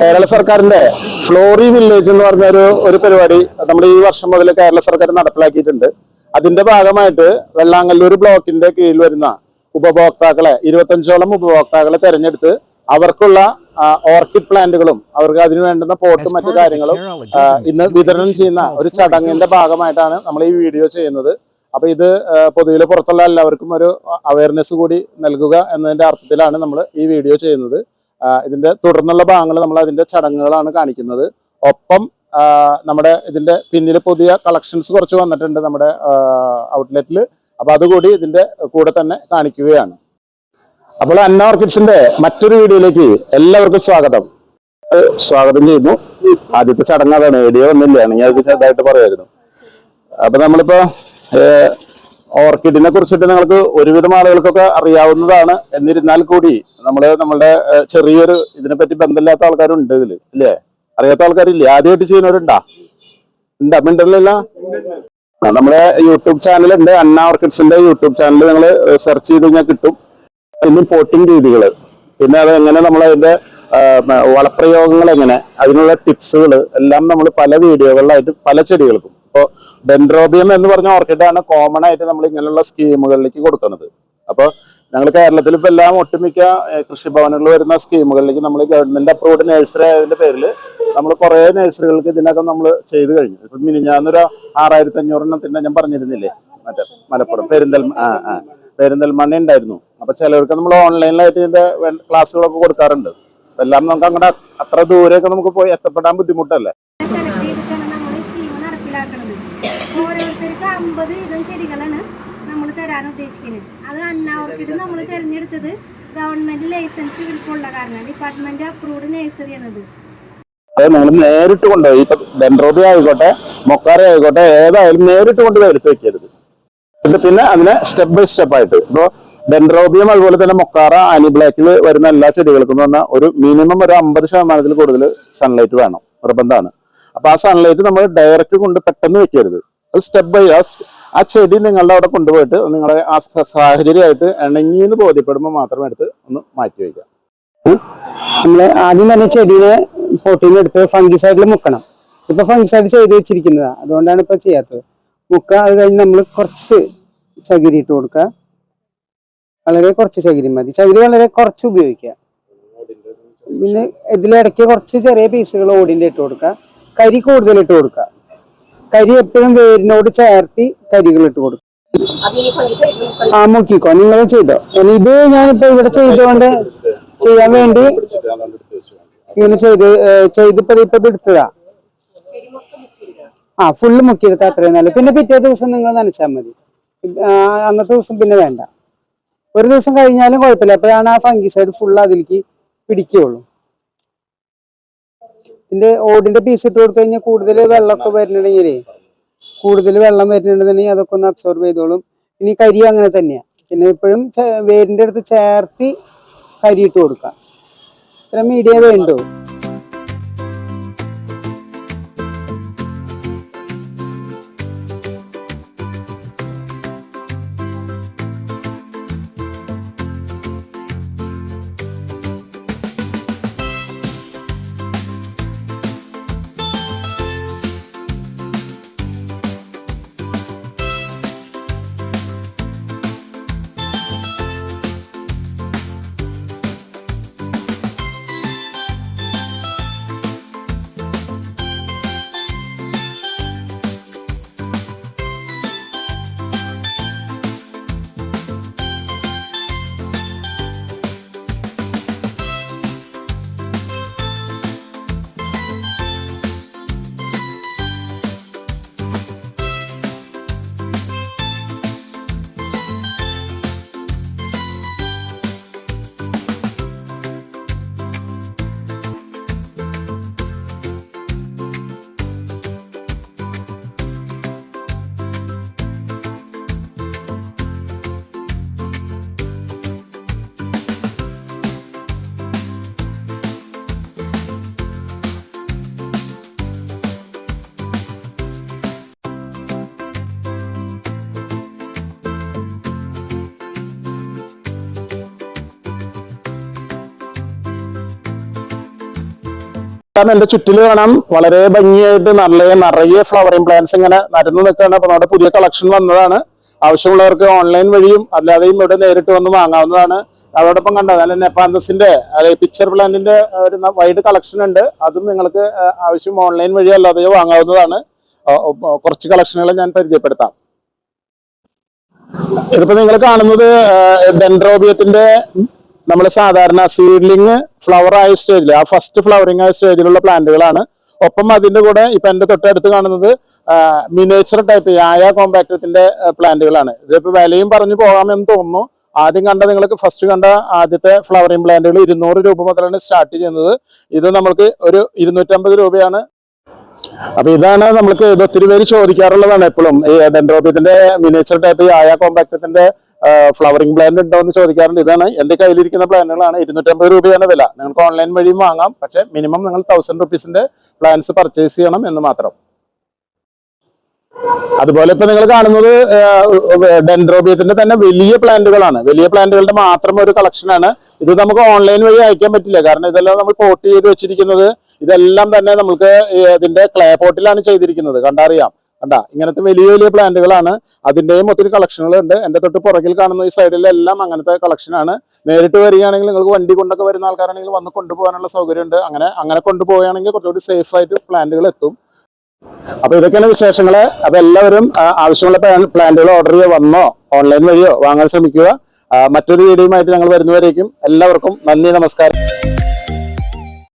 കേരള സർക്കാരിന്റെ ഫ്ലോറി വില്ലേജ് എന്ന് പറഞ്ഞ ഒരു ഒരു പരിപാടി നമ്മുടെ ഈ വർഷം മുതൽ കേരള സർക്കാർ നടപ്പിലാക്കിയിട്ടുണ്ട്. അതിന്റെ ഭാഗമായിട്ട് വെള്ളാങ്ങല്ലൂർ ബ്ലോക്കിന്റെ കീഴിൽ വരുന്ന ഉപഭോക്താക്കളെ ഇരുപത്തഞ്ചോളം ഉപഭോക്താക്കളെ തെരഞ്ഞെടുത്ത് അവർക്കുള്ള ഓർക്കിഡ് പ്ലാന്റുകളും അവർക്ക് അതിന് വേണ്ടുന്ന പോട്ടും മറ്റു കാര്യങ്ങളും ഇന്ന് വിതരണം ചെയ്യുന്ന ഒരു ചടങ്ങിന്റെ ഭാഗമായിട്ടാണ് നമ്മൾ ഈ വീഡിയോ ചെയ്യുന്നത്. അപ്പൊ ഇത് പൊതുവിൽ പുറത്തുള്ള എല്ലാവർക്കും ഒരു അവയർനെസ് കൂടി നൽകുക എന്നതിന്റെ അർത്ഥത്തിലാണ് നമ്മൾ ഈ വീഡിയോ ചെയ്യുന്നത്. ആ, ഇതിന്റെ തുടർന്നുള്ള ഭാഗങ്ങൾ നമ്മൾ അതിന്റെ ചടങ്ങുകളാണ് കാണിക്കുന്നത്. ഒപ്പം നമ്മുടെ ഇതിന്റെ പിന്നിൽ പുതിയ കളക്ഷൻസ് കുറച്ച് വന്നിട്ടുണ്ട് നമ്മുടെ ഔട്ട്ലെറ്റിൽ അപ്പോൾ അതുകൂടി ഇതിന്റെ കൂടെ തന്നെ കാണിക്കുകയാണ്. അപ്പോൾ അന്ന ഓർക്കിഡ്സിന്റെ മറ്റൊരു വീഡിയോയിലേക്ക് എല്ലാവർക്കും സ്വാഗതം. സ്വാഗതം ചെയ്യുന്നു. ആദ്യത്തെ ചടങ്ങ് അതാണ്. വീഡിയോ ഒന്നുമില്ല ഞാൻ ചെറുതായിട്ട് പറയായിരുന്നു അപ്പൊ നമ്മളിപ്പോ ഏഹ്, ഓർക്കിഡിനെ കുറിച്ചിട്ട് നിങ്ങൾക്ക് ഒരുവിധം ആളുകൾക്കൊക്കെ അറിയാവുന്നതാണ്. എന്നിരുന്നാൽ കൂടി നമ്മൾ നമ്മളുടെ ചെറിയൊരു ഇതിനെപ്പറ്റി ബന്ധമില്ലാത്ത ആൾക്കാരുണ്ട് ഇതിൽ ഇല്ലേ? അറിയാത്ത ആൾക്കാരില്ലേ? ആദ്യമായിട്ട് ചെയ്യുന്നവരുണ്ടാ? ഉണ്ടാ മിണ്ടറിലല്ല ആ, നമ്മുടെ യൂട്യൂബ് ചാനൽ ഉണ്ട് അന്ന ഓർക്കിഡ്സിന്റെ യൂട്യൂബ് ചാനൽ നിങ്ങൾ സെർച്ച് ചെയ്ത് കഴിഞ്ഞാൽ കിട്ടും. പിന്നെ പോട്ടിംഗ് രീതികൾ പിന്നെ അത് എങ്ങനെ നമ്മൾ അതിന്റെ വളപ്രയോഗങ്ങൾ എങ്ങനെ അതിനുള്ള ടിപ്സുകൾ എല്ലാം നമ്മൾ പല വീഡിയോകളിലായിട്ട് പല ചെടികൾക്കും ഇപ്പോൾ ഡെൻഡ്രോബിയം എന്ന് പറഞ്ഞ ഓർക്കിഡാണ് കോമൺ ആയിട്ട് നമ്മൾ ഇങ്ങനെയുള്ള സ്കീമുകളിലേക്ക് കൊടുക്കുന്നത്. അപ്പോൾ ഞങ്ങൾ കേരളത്തിൽ ഇപ്പോൾ എല്ലാം ഒട്ടുമിക്ക കൃഷിഭവനുകളിൽ വരുന്ന സ്കീമുകളിലേക്ക് നമ്മൾ ഗവൺമെന്റ് അപ്രൂവ്ഡ് നഴ്സറി ആയതിന്റെ പേരിൽ നമ്മൾ കുറേ നഴ്സറികൾക്ക് ഇതിനകം നമ്മൾ ചെയ്തു കഴിഞ്ഞു. ഇപ്പം മിനിഞ്ഞാന്നൊരു ആറായിരത്തി അഞ്ഞൂറെണ്ണത്തിന്റെ ഞാൻ പറഞ്ഞിരുന്നില്ലേ? മറ്റേ മലപ്പുറം പെരിന്തൽ ആ ആ പെരിന്തൽമണ്ണ ഉണ്ടായിരുന്നു. അപ്പൊ ചിലവർക്ക് നമ്മൾ ഓൺലൈനിലായിട്ട് ഇതിന്റെ ക്ലാസ്സുകളൊക്കെ കൊടുക്കാറുണ്ട്. എല്ലാം നമുക്ക് അങ്ങനെ അത്ര ദൂരെയൊക്കെ നമുക്ക് പോയി എത്തപ്പെടാൻ ബുദ്ധിമുട്ടല്ലേ സെലക്ട് ചെയ്തിട്ടാണ് നമ്മൾ ഈ സ്കീം നടപ്പിലാക്കുന്നത് ഓരോരുത്തർക്ക് അമ്പത് വീതം ചെടികളാണ് നമ്മൾ തരാൻ ഉദ്ദേശിക്കുന്നത്. അത് അന്ന ഓർക്കിഡ് നമ്മൾ തിരഞ്ഞെടുത്തത് ഗവൺമെന്റ് ലൈസൻസ് ഉള്ള കാരണം ഡിപ്പാർട്ട്മെന്റ് അപ്രൂവ്ഡ് നഴ്സറി ആണത്. നിങ്ങൾ നേരിട്ട് കൊണ്ടുപോയി. ഇപ്പൊ ഡെൻഡ്രോബി ആയിക്കോട്ടെ മൊക്കാറി ആയിക്കോട്ടെ ഏതായാലും നേരിട്ട് കൊണ്ടുപോയി എടുത്ത് വെക്കരുത് എന്നിട്ട് പിന്നെ അതിനെ സ്റ്റെപ്പ് ബൈ സ്റ്റെപ്പ് ആയിട്ട്. ഇപ്പോ ഡെൻഡ്രോബിയം അതുപോലെ തന്നെ മൊക്കാറ ആനി ബ്ലാക്കിൽ വരുന്ന എല്ലാ ചെടികൾക്കും എന്ന് പറഞ്ഞാൽ ഒരു മിനിമം ഒരു അമ്പത് ശതമാനത്തിൽ കൂടുതൽ സൺലൈറ്റ് വേണം നിർബന്ധമാണ്. അപ്പൊ ആ സൺലൈറ്റ് നമ്മൾ ഡയറക്റ്റ് കൊണ്ട് പെട്ടെന്ന് വെക്കരുത്. അത് സ്റ്റെപ്പ് ബൈ ആ ചെടി നിങ്ങളുടെ അവിടെ കൊണ്ടുപോയിട്ട് നിങ്ങളുടെ ആ സാഹചര്യമായിട്ട് ഇണങ്ങിയെന്ന് ബോധ്യപ്പെടുമ്പോൾ മാത്രം എടുത്ത് ഒന്ന് മാറ്റി വയ്ക്കാം നമ്മൾ ആദ്യം തന്നെ ചെടീനെ പോട്ടിന്ന് എടുത്ത് ഫംഗിസൈഡിൽ മുക്കണം. ഇപ്പൊ ഫംഗിസൈഡ് ചെയ്ത് വെച്ചിരിക്കുന്നതാ. അതുകൊണ്ടാണ് ഇപ്പൊ ചെയ്യാത്തത്. മുക്ക അത് കഴിഞ്ഞ് നമ്മൾ കുറച്ച് ചകിരി ഇട്ട് കൊടുക്കുക. വളരെ കുറച്ച് ചകിരി മതി. ചകിരി വളരെ കുറച്ച് ഉപയോഗിക്കുക. പിന്നെ ഇതിലിടയ്ക്ക് കുറച്ച് ചെറിയ പീസുകൾ ഓടിന്റെ ഇട്ട് കൊടുക്കുക. കരി കൂടുതൽ ഇട്ട് കൊടുക്കുക. കരി എപ്പോഴും വേരിനോട് ചേർത്തി കരികൾ ഇട്ട് കൊടുക്കുക. ആ മുക്കിക്കോ നിങ്ങൾ ചെയ്തോ? ഇത് ഞാനിപ്പോ ഇവിടെ ചെയ്തുകൊണ്ട് ചെയ്യാൻ വേണ്ടി ഇങ്ങനെ ചെയ്ത് ചെയ്തിപ്പോ ഇപ്പൊ എടുത്തതാ. ആ ഫുള്ള് മുക്കിയെടുത്ത അത്രയും നല്ല പിന്നെ പിറ്റേ ദിവസം നിങ്ങൾ നനച്ചാൽ മതി. അന്നത്തെ ദിവസം പിന്നെ വേണ്ട. ഒരു ദിവസം കഴിഞ്ഞാലും കുഴപ്പമില്ല. അപ്പോഴാണ് ആ ഫംഗിസൈഡ് ഫുൾ അതിലേക്ക് പിടിക്കുകയുള്ളൂ. ഇതിന്റെ ഓടിന്റെ പീസ് ഇട്ട് കൊടുത്തു കഴിഞ്ഞാൽ കൂടുതൽ വെള്ളമൊക്കെ വരുന്നുണ്ടെങ്കിൽ കൂടുതൽ വെള്ളം വരുന്നുണ്ടെന്നുണ്ടെങ്കിൽ അതൊക്കെ ഒന്ന് അബ്സോർബ് ചെയ്തോളും. ഇനി കരി അങ്ങനെ തന്നെയാണ് പിന്നെ ഇപ്പോഴും വേരിന്റെ അടുത്ത് ചേർത്തി കരി ഇട്ട് കൊടുക്കാം. ഇത്ര മീഡിയ വേണ്ടു. നോക്കാം എന്റെ ചുറ്റിൽ കാണാം വളരെ ഭംഗിയായിട്ട് നല്ല നിറയെ ഫ്ലവറിംഗ് പ്ലാന്റ്സ് ഇങ്ങനെ നടന്നു നിൽക്കുകയാണ്. അപ്പൊ നമ്മുടെ പുതിയ കളക്ഷൻ വന്നതാണ്. ആവശ്യമുള്ളവർക്ക് ഓൺലൈൻ വഴിയും അല്ലാതെയും ഇവിടെ നേരിട്ട് വന്ന് വാങ്ങാവുന്നതാണ്. അതോടൊപ്പം കണ്ടത് നല്ല നെപ്പാന്തസിന്റെ അതായത് പിക്ചർ പ്ലാന്റിന്റെ ഒരു വൈഡ് കളക്ഷൻ ഉണ്ട്. അതും നിങ്ങൾക്ക് ആവശ്യം ഓൺലൈൻ വഴി അല്ലാതെയോ വാങ്ങാവുന്നതാണ്. കുറച്ച് കളക്ഷനുകൾ ഞാൻ പരിചയപ്പെടുത്താം. ഇതിപ്പോ നിങ്ങൾ കാണുന്നത് ഡെൻഡ്രോബിയത്തിന്റെ നമ്മൾ സാധാരണ സീഡ്ലിങ് ഫ്ലവർ ആയ സ്റ്റേജിൽ ആ ഫസ്റ്റ് ഫ്ലവറിങ് ആയ സ്റ്റേജിലുള്ള പ്ലാന്റുകളാണ് ഒപ്പം അതിന്റെ കൂടെ ഇപ്പൊ എന്റെ തൊട്ടടുത്ത് കാണുന്നത് മിനേച്ചർ ടൈപ്പ് ആയ കോമ്പാക്ടത്തിന്റെ പ്ലാന്റുകളാണ് ഇതിപ്പോൾ വിലയും പറഞ്ഞു പോകാമെന്ന് തോന്നുന്നു. ആദ്യം കണ്ട നിങ്ങൾക്ക് ഫസ്റ്റ് കണ്ട ആദ്യത്തെ ഫ്ലവറിങ് പ്ലാന്റുകൾ ഇരുന്നൂറ് രൂപ മുതലാണ് സ്റ്റാർട്ട് ചെയ്യുന്നത്. ഇത് നമ്മൾക്ക് ഒരു ഇരുന്നൂറ്റമ്പത് രൂപയാണ്. അപ്പൊ ഇതാണ് നമ്മൾക്ക് ഇത് ഒത്തിരി പേര് ചോദിക്കാറുള്ളതാണ് എപ്പോഴും. ഈ ഡെൻഡ്രോബിയത്തിന്റെ മിനേച്ചർ ടൈപ്പ് ആയ കോമ്പാക്ടത്തിന്റെ ഫ്ലവറിംഗ് പ്ലാന്റ് ഉണ്ടോ എന്ന് ചോദിക്കാറുണ്ട്. ഇതാണ് എന്റെ കയ്യിലിരിക്കുന്ന പ്ലാനുകളാണ് ഇരുന്നൂറ്റമ്പത് രൂപയാണ് വില. നിങ്ങൾക്ക് ഓൺലൈൻ വഴിയും വാങ്ങാം. പക്ഷെ മിനിമം നിങ്ങൾ തൗസൻഡ് റുപ്പീസിന്റെ പ്ലാൻസ് പർച്ചേസ് ചെയ്യണം എന്ന് മാത്രം. അതുപോലെ ഇപ്പൊ നിങ്ങൾ കാണുന്നത് ഡെൻഡ്രോബിയത്തിന്റെ തന്നെ വലിയ പ്ലാന്റുകളാണ് വലിയ പ്ലാന്റുകളുടെ മാത്രം ഒരു കളക്ഷനാണ് ഇത് നമുക്ക് ഓൺലൈൻ വഴി അയക്കാൻ പറ്റില്ല. കാരണം ഇതെല്ലാം നമ്മൾ പോട്ട് ചെയ്ത് വെച്ചിരിക്കുന്നത് ഇതെല്ലാം തന്നെ നമുക്ക് ഇതിന്റെ ക്ലേ പോട്ടിലാണ് ചെയ്തിരിക്കുന്നത്. കണ്ടറിയാം. കണ്ട ഇങ്ങനത്തെ വലിയ വലിയ പ്ലാന്റുകളാണ്. അതിന്റെയും ഒത്തിരി കളക്ഷനുകളുണ്ട് എന്റെ തൊട്ട് പുറകിൽ കാണുന്ന ഈ സൈഡിലെല്ലാം അങ്ങനത്തെ കളക്ഷനാണ് നേരിട്ട് വരികയാണെങ്കിൽ നിങ്ങൾക്ക് വണ്ടി കൊണ്ടൊക്കെ വരുന്ന ആൾക്കാരാണെങ്കിൽ വന്ന് കൊണ്ടുപോകാനുള്ള സൗകര്യമുണ്ട്. അങ്ങനെ അങ്ങനെ കൊണ്ടുപോവുകയാണെങ്കിൽ കുറച്ചുകൂടി സേഫ് ആയിട്ട് പ്ലാന്റുകൾ എത്തും. അപ്പൊ ഇതൊക്കെയാണ് വിശേഷങ്ങൾ അപ്പൊ എല്ലാവരും ആവശ്യമുള്ള പ്ലാന്റുകൾ ഓർഡർ ചെയ്യുക. വന്നോ? ഓൺലൈൻ വഴിയോ? വാങ്ങാൻ ശ്രമിക്കുക. മറ്റൊരു വീഡിയോയുമായിട്ട് ഞങ്ങൾ വരുന്നവരേക്കും എല്ലാവർക്കും നന്ദി നമസ്കാരം.